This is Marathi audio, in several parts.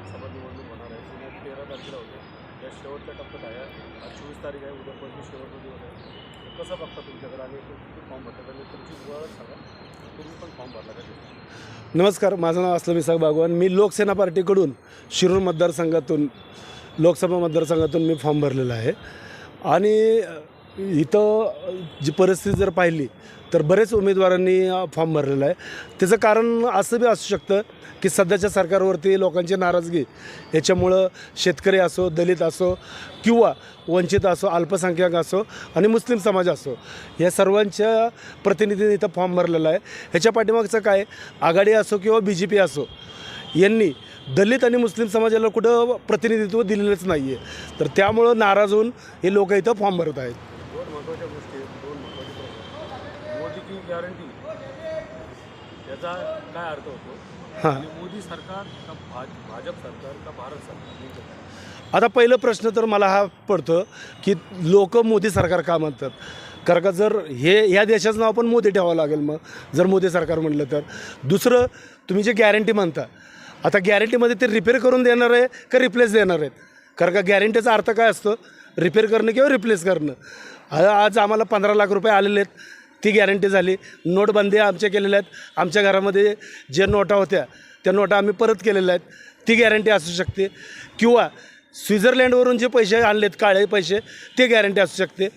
लोकसभा निवडणूक होणार आहे. जुन्या तेरा तारखेला होते. या शेवटच्या टप्प्यात आहे. आज चोवीस तारीख आहे. उद्या पंचवीस शेवटचा दिवस आहे. कसं बघता तुमच्याकडे? आणि तुम्ही किती फॉर्म भरतात? आणि तुमची ओळख सांगा. तुम्ही पण फॉर्म भरला का? नमस्कार. माझं नाव असलं विसाग भागवान मी लोकसेना पार्टीकडून शिरूर मतदारसंघातून लोकसभा मतदारसंघातून मी फॉर्म भरलेला आहे. आणि इथं जी परिस्थिती जर पाहिली तर बरेच उमेदवारांनी फॉर्म भरलेला आहे. त्याचं कारण असं बी असू शकतं की सध्याच्या सरकारवरती लोकांची नाराजगी याच्यामुळं शेतकरी असो दलित असो किंवा वंचित असो अल्पसंख्याक असो आणि मुस्लिम समाज असो या सर्वांच्या प्रतिनिधींनी इथं फॉर्म भरलेला आहे. ह्याच्या पाठीमागचं काय? आघाडी असो किंवा बी जे पी असो यांनी दलित आणि मुस्लिम समाजाला कुठं प्रतिनिधित्व दिलेलंच नाही आहे तर त्यामुळं नाराज होऊन हे लोक इथं फॉर्म भरत आहेत. महत्त्वाच्या गोष्टी आहेत दोन महत्त्वाचे प्रश्न मोदी की गॅरंटी याचा काय अर्थ होतो? हां. आणि मोदी सरकार का भाज भाजप सरकार का भारत सरकार? आता पहिलं प्रश्न तर मला हा पडतो की लोक मोदी सरकार का म्हणतात? कारण का जर हे या देशाचं नाव पण मोदी ठेवावं लागेल मग जर मोदी सरकार म्हटलं तर. दुसरं तुम्ही जे गॅरंटी म्हणता आता गॅरंटीमध्ये ते रिपेअर करून देणार आहे का रिप्लेस देणार आहेत? कारण का गॅरंटीचा अर्थ काय असतो? रिपेअर करणं किंवा रिप्लेस करणं. आज आम्हाला पंधरा लाख रुपये आलेले आहेत. ती गॅरंटी झाली. नोटबंदी आमच्या केलेल्या आहेत. आमच्या घरामध्ये जे नोटा होत्या त्या नोटा आम्ही परत केलेल्या आहेत. ती गॅरंटी असू शकते. किंवा स्वित्झर्लंडवरून जे पैसे आणलेत काळे पैसे ते गॅरंटी असू शकते.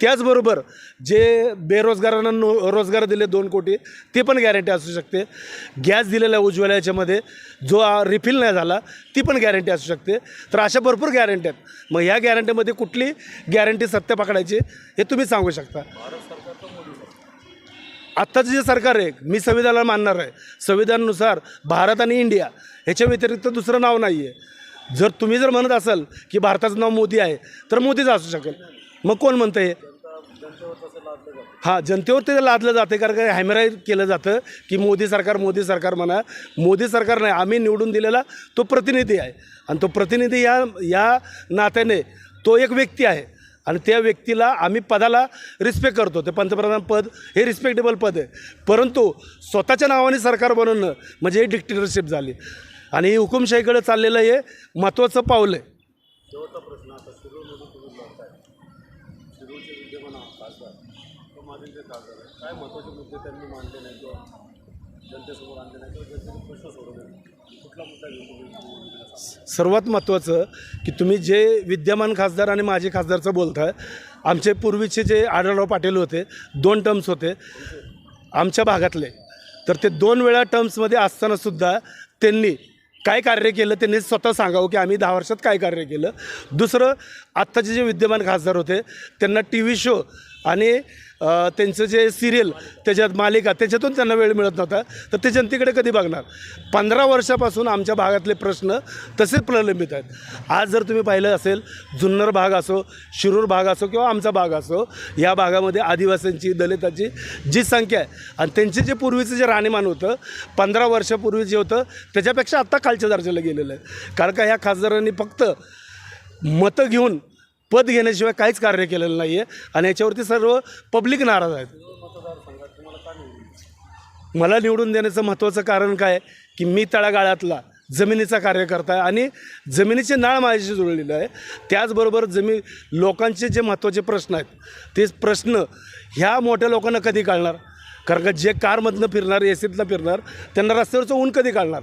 त्याचबरोबर जे बेरोजगारांना नो रोजगार दिले दोन कोटी ते पण गॅरंटी असू शकते. गॅस दिलेला उज्ज्वला याच्यामध्ये जो रिफिल नाही झाला ती पण गॅरंटी असू शकते. तर अशा भरपूर गॅरंटी आहेत. मग ह्या गॅरंटीमध्ये कुठली गॅरंटी सत्य पकडायची हे तुम्ही सांगू शकता. आत्ताचं जे सरकार आहे मी संविधानाला मानणार आहे. संविधानानुसार भारत आणि इंडिया ह्याच्या व्यतिरिक्त दुसरं नाव नाही आहे जर तुम्ही जर म्हणत असाल की भारताचं नाव मोदी आहे तर मोदीच असू शकेल. मग कोण म्हणतं हे जनतेवर हां जनतेवर ते लादलं जाते कारण काय हॅमराईज केलं जातं की मोदी सरकार मोदी सरकार म्हणा. मोदी सरकार नाही आम्ही निवडून दिलेला तो प्रतिनिधी आहे. आणि तो प्रतिनिधी या या नात्याने तो एक व्यक्ती आहे. आणि त्या व्यक्तीला आम्ही पदाला रिस्पेक्ट करतो. ते पंतप्रधान पद हे रिस्पेक्टेबल पद आहे. परंतु स्वतःच्या नावाने सरकार बनवणं म्हणजे ही डिक्टेटरशिप झाली. आणि ही हुकुमशाहीकडे चाललेलं हे महत्त्वाचं पाऊल आहे शेवटचा प्रश्न आता शिरूरमधून तुम्ही लढताय शिरूरचे विद्यमान खासदार तो माझे खासदार आहे काय महत्त्वाचे मुद्दे त्यांनी मांडले नाही किंवा जनतेसमोर आणले नाही किंवा जनतेचे प्रश्न सोडवले कुठला मुद्दा घेऊन सर्वात महत्त्वाचं की तुम्ही जे विद्यमान खासदार आणि माजी खासदारचं बोलताय आमचे पूर्वीचे जे आढळराव पाटील होते दोन टर्म्स होते. आमच्या भागातले. तर ते दोन वेळा टर्म्समध्ये असतानासुद्धा त्यांनी काय कार्य केलं त्यांनी स्वतः सांगावं की आम्ही दहा वर्षात काय कार्य केलं. दुसरं आत्ताचे जे विद्यमान खासदार होते त्यांना टी व्ही शो आणि त्यांचं जे सिरियल त्याच्यात मालिका त्याच्यातून त्यांना वेळ मिळत नव्हता. तर ते जनतेकडे कधी बघणार? पंधरा वर्षापासून आमच्या भागातले प्रश्न तसेच प्रलंबित आहेत. आज जर तुम्ही पाहिलं असेल जुन्नर भाग असो शिरूर भाग असो किंवा आमचा भाग असो या भागामध्ये आदिवासींची दलितांची जी संख्या आहे आणि त्यांचे जे पूर्वीचं जे राहणीमान होतं पंधरा वर्षापूर्वी जे होतं त्याच्यापेक्षा आत्ता खालच्या दर्जाला गेलेलं आहे. कारण का ह्या खासदारांनी फक्त मतं घेऊन पद घेण्याशिवाय काहीच कार्य केलेलं नाही आहे आणि याच्यावरती सर्व पब्लिक नाराज आहेत. मला निवडून देण्याचं महत्त्वाचं कारण काय की मी तळागाळातला जमिनीचा कार्यकर्ता आहे आणि जमिनीचे नाळ माझ्याशी जुळलेलं आहे. त्याचबरोबर जमीन लोकांचे जे महत्त्वाचे प्रश्न आहेत ते प्रश्न ह्या मोठ्या लोकांना कधी कळणार? कारण का जे कारमधनं फिरणार एसीतनं फिरणार त्यांना रस्त्यावरचं ऊन कधी काढणार